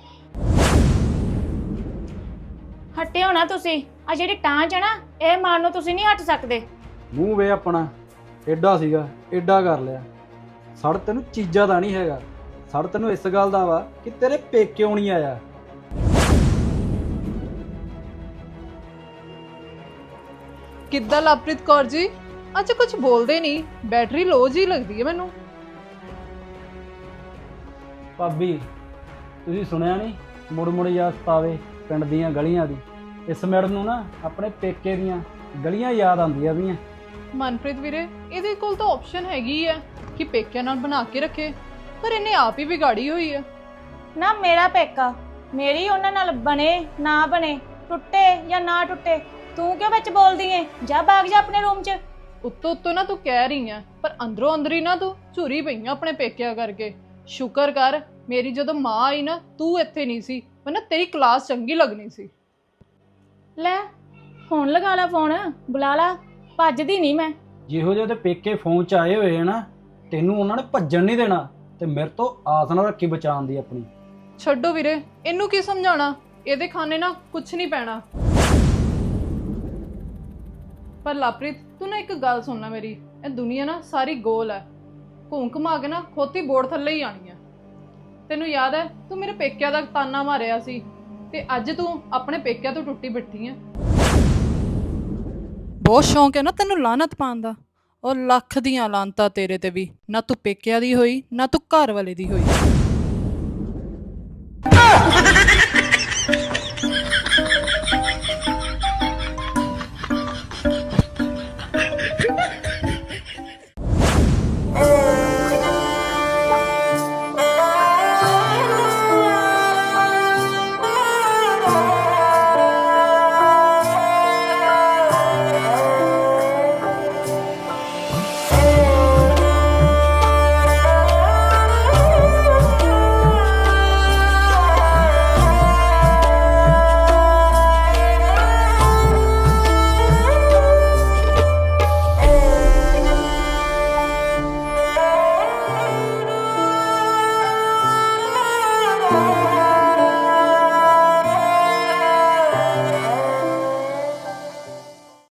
ਹਟੇ ਹੋਣਾ ਤੁਸੀਂ। ਆ ਜਿਹੜੀ ਟਾਂਚ ਹੈ ਨਾ ਇਹ ਮਾਰਨ ਨੂੰ ਤੁਸੀਂ ਨਹੀਂ ਹਟ ਸਕਦੇ। ਮੂੰਹ ਵੇ ਆਪਣਾ। ਐਡਾ ਸੀਗਾ ਐਡਾ ਕਰ ਲਿਆ। ਸੜ ਤੈਨੂੰ ਚੀਜ਼ਾਂ ਦਾ ਨਹੀਂ ਹੈਗਾ। ਸੜ ਤੈਨੂੰ ਇਸ ਗੱਲ ਦਾ ਵਾ ਕਿ ਤੇਰੇ ਪੇਕਿਓ ਨਹੀਂ ਆਇਆ। ਕਿੱਦਾਂ ਲਵਪ੍ਰੀਤ ਕੌਰ ਜੀ? ਅੱਛਾ ਕੁਝ ਬੋਲਦੇ ਨਹੀਂ। ਬੈਟਰੀ ਲੋ ਜੀ ਲੱਗਦੀ ਹੈ ਮੈਨੂੰ। ਭਾਬੀ ਤੁਸੀਂ ਸੁਣਿਆ ਨਹੀਂ? ਮੁੜ ਮੁੜ ਯਾਦ ਪਾਵੇ ਪਿੰਡ ਦੀਆਂ ਗਲੀਆਂ ਦੀ। ਇਸ ਮੈਡਮ ਨੂੰ ਨਾ ਆਪਣੇ ਪੇਕੇ ਦੀਆਂ ਗਲੀਆਂ ਯਾਦ ਆਉਂਦੀਆਂ ਵੀਆਂ। ਮਨਪ੍ਰੀਤ ਵੀਰੇ ਇਹਦੇ ਕੋਲ ਤਾਂ ਆਪਸ਼ਨ ਹੈਗੀ ਹੈ ਕਿ ਪੇਕਿਆਂ ਨਾਲ ਬਣਾ ਕੇ ਰੱਖੇ ਪਰ ਇਹਨੇ ਆਪ ਹੀ ਵਿਗਾੜੀ ਹੋਈ ਹੈ ਨਾ ਮੇਰਾ ਪੇਕਾ ਮੇਰੀ ਉਹਨਾਂ ਨਾਲ ਬਣੇ ਨਾ ਬਣੇ ਟੁੱਟੇ ਜਾਂ ਨਾ ਟੁੱਟੇ ਤੂੰ ਕਿਉਂ ਵਿੱਚ ਬੋਲਦੀ ਏ? ਜਾ ਭਾਗ ਜਾ ਆਪਣੇ ਰੂਮ 'ਚ। ਉੱਤੋਂ ਉੱਤੋਂ ਨਾ ਤੂੰ ਕਹਿ ਰਹੀ ਹੈ ਪਰ ਅੰਦਰੋਂ ਅੰਦਰੀ ਨਾ ਤੂੰ ਝੂਰੀ ਪਈ ਆਂ ਆਪਣੇ ਪੇਕਿਆਂ ਕਰਕੇ। ਸ਼ੁਕਰ ਕਰ ਮੇਰੀ ਜਦੋਂ ਮਾਂ ਆਈ ਨਾ ਤੂੰ ਇੱਥੇ ਨਹੀਂ ਸੀ ਵਰਨਾ ਤੇਰੀ ਕਲਾਸ ਚੰਗੀ ਲੱਗਣੀ ਸੀ। ਲੈ ਹੁਣ ਲਗਾ ਲਾ ਫੋਨ ਬੁਲਾ ਲਾ। ਭੱਜਦੀ ਨਹੀਂ ਮੈਂ। ਜਿਹੋ ਜਿਹੇ ਉਹਦੇ ਪੇਕੇ ਫੋਨ ਚ ਆਏ ਹੋਏ ਆ ਨਾ ਤੈਨੂੰ ਉਹਨਾਂ ਨੇ ਭੱਜਣ ਨਹੀਂ ਦੇਣਾ ਤੇ ਮੇਰੇ ਤੋਂ ਆਸ ਨਾ ਰੱਖੀ ਬਚਾਉਣ ਦੀ ਆਪਣੀ। ਛੱਡੋ ਵੀਰੇ ਇਹਨੂੰ ਕੀ ਸਮਝਾਉਣਾ? ਇਹਦੇ ਖਾਨੇ ਨਾ ਕੁਝ ਨਹੀਂ ਪੈਣਾ। ਪਰ ਲਾਪ੍ਰੀਤ ਤੂੰ ਨਾ ਇੱਕ ਗੱਲ ਸੁਣਨਾ ਮੇਰੀ। ਇਹ ਦੁਨੀਆ ਨਾ ਸਾਰੀ ਗੋਲ ਹੈ ਘੂੰ ਘੁਮਾ ਕੇ ਨਾ ਖੋਤੀ ਬੋੜ ਥੱਲੇ ਹੀ ਆਣੀ ਹੈ ਤੈਨੂੰ ਯਾਦ ਹੈ ਤੂੰ ਮੇਰੇ ਪੇਕਿਆਂ ਦਾ ਤਾਨਾ ਮਾਰਿਆ ਸੀ ਤੇ ਅੱਜ ਤੂੰ ਆਪਣੇ ਪੇਕਿਆਂ ਤੋਂ ਟੁੱਟੀ ਬਿੱਠੀ ਹੈ ਬਹੁਤ ਸ਼ੌਂਕ ਹੈ ਨਾ ਤੈਨੂੰ ਲਾਨਤ ਪਾਉਣ ਦਾ। ਉਹ ਲੱਖ ਦੀਆਂ ਲਾਨਤਾਂ ਤੇਰੇ ਤੇ ਵੀ। ਨਾ ਤੂੰ ਪੇਕਿਆਂ ਦੀ ਹੋਈ, ਨਾ ਤੂੰ ਘਰ ਵਾਲੇ ਦੀ ਹੋਈ।